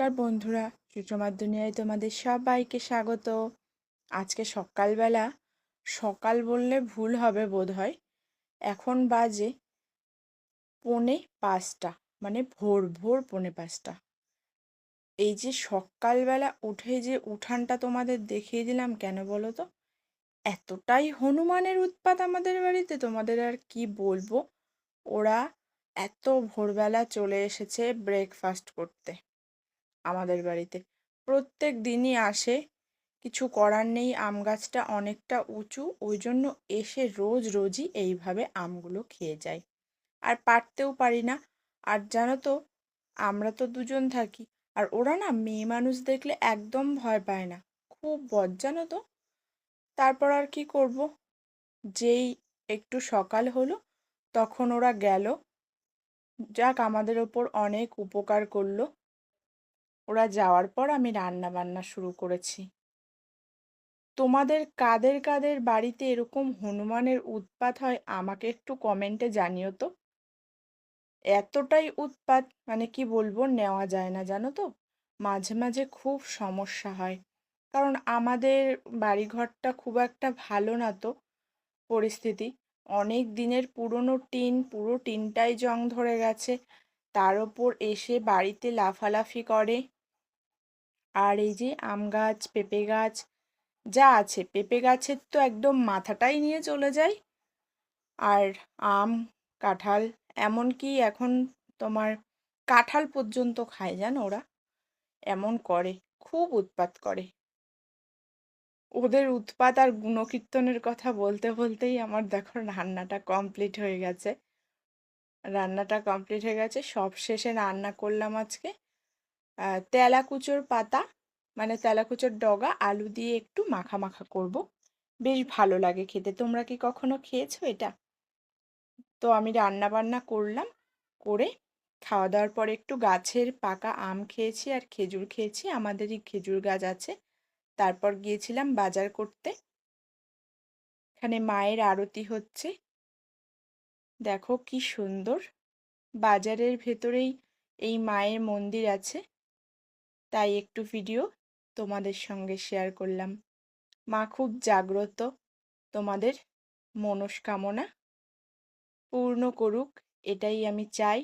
নমস্কার বন্ধুরা সুষমার দুনিয়ায় তোমাদের সবাইকে স্বাগত। আজকে সকালবেলা, সকাল বললে ভুল হবে বোধ হয় এখন বাজে পৌনে পাঁচটা মানে ভোর ভোর পৌনে পাঁচটা। এই যে সকালবেলা উঠে যে উঠানটা তোমাদের দেখিয়ে দিলাম কেন বলো তো? এতটাই হনুমানের উৎপাত আমাদের বাড়িতে, তোমাদের আর কি বলব? ওরা এত ভোরবেলা চলে এসেছে ব্রেকফাস্ট করতে। আমাদের বাড়িতে। প্রত্যেক দিনই আসে, কিছু করার নেই, আম গাছটা অনেকটা উঁচু, ওই জন্য এসে রোজ রোজই এইভাবে আমগুলো খেয়ে যায় আর পারতেও পারি না। আর জানো তো, আমরা তো দুজন থাকি, আর ওরা না মেয়ে মানুষ দেখলে একদম ভয় পায় না। খুব বদ, জানো তো? তারপর আর কি করব? যেই একটু সকাল হলো, তখন ওরা গেল। যাক, আমাদের ওপর অনেক উপকার করল। ওরা যাওয়ার পর আমি রান্না বান্না শুরু করেছি। তোমাদের কাদের কাদের বাড়িতে এরকম হনুমানের উৎপাত হয় আমাকে একটু কমেন্টে জানিও তো। এতটাই উৎপাত মানে কি বলব নেওয়া যায় না জানো তো? মাঝে মাঝে খুব সমস্যা হয়। কারণ আমাদের বাড়িঘরটা খুব একটা ভালো না তো পরিস্থিতি। অনেক দিনের পুরনো টিন, পুরো টিনটাই জং ধরে গেছে। তার ওপর এসে বাড়িতে লাফালাফি করে। আর এই যে আম গাছ, পেঁপে গাছ, যা আছে, পেঁপে গাছের তো একদম মাথাটাই নিয়ে চলে যায়। আর আম, কাঁঠাল, এমনকি এখন তোমার কাঁঠাল পর্যন্ত খায় জানো ওরা? এমন করে, খুব উৎপাত করে। ওদের উৎপাত আর গুণকীর্তনের কথা বলতে বলতেই আমার দেখো রান্নাটা কমপ্লিট হয়ে গেছে। রান্নাটা কমপ্লিট হয়ে গেছে, সব শেষে রান্না করলাম আজকে। তেলাকুচোর পাতা মানে তেলাকুচোর ডগা, আলু দিয়ে একটু মাখা মাখা করব। বেশ ভালো লাগে খেতে। তোমরা কি কখনো খেয়েছো এটা? তো আমি রান্না বান্না করলাম, করে খাওয়া দাওয়ার পরে একটু গাছের পাকা আম খেয়েছি আর খেজুর খেয়েছি। আমাদেরই খেজুর গাছ আছে। তারপর গিয়েছিলাম বাজার করতে। এখানে মায়ের আরতি হচ্ছে। দেখো কি সুন্দর। বাজারের ভেতরেই এই মায়ের মন্দির আছে। তাই একটু ভিডিও তোমাদের সঙ্গে শেয়ার করলাম। মা খুব জাগ্রত তোমাদের মনস্কামনা পূর্ণ করুক, এটাই আমি চাই।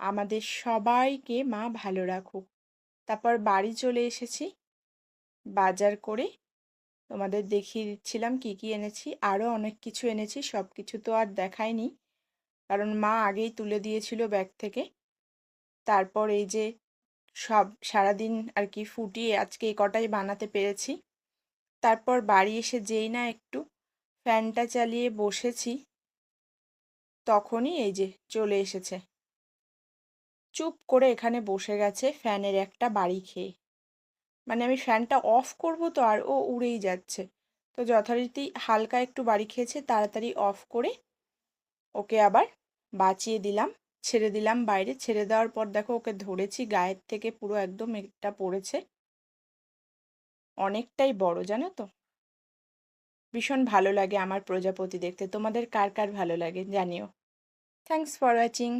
আমাদের সবাইকে মা ভালো রাখুক। তারপর বাড়ি চলে এসেছি। বাজার করে তোমাদের দেখিয়ে দিচ্ছিলাম কি কি এনেছি আরও অনেক কিছু এনেছি সব কিছু তো আর দেখায়নি কারণ মা আগেই তুলে দিয়েছিল ব্যাগ থেকে। তারপর এই যে সব সারাদিন আর কি ফুটিয়ে আজকে এই কটাই বানাতে পেরেছি। তারপর বাড়ি এসে যেই না একটু ফ্যানটা চালিয়ে বসেছি, তখনই এই যে চলে এসেছে। চুপ করে এখানে বসে গেছে ফ্যানের একটা বাড়ি খেয়ে। মানে আমি ফ্যানটা অফ করব তো আর ও উড়েই যাচ্ছে। তো যথারীতি হালকা একটু বাড়ি খেয়েছে, তাড়াতাড়ি অফ করে ওকে আবার বাঁচিয়ে দিলাম। ছেড়ে দিলাম বাইরে। ছেড়ে দেওয়ার পর দেখো ওকে ধরেছি, গায়ের থেকে পুরো একদম এটা পড়েছে। অনেকটাই বড়, জানো তো? ভীষণ ভালো লাগে আমার প্রজাপতি দেখতে। তোমাদের কার কার ভালো লাগে জানিও। Thanks for watching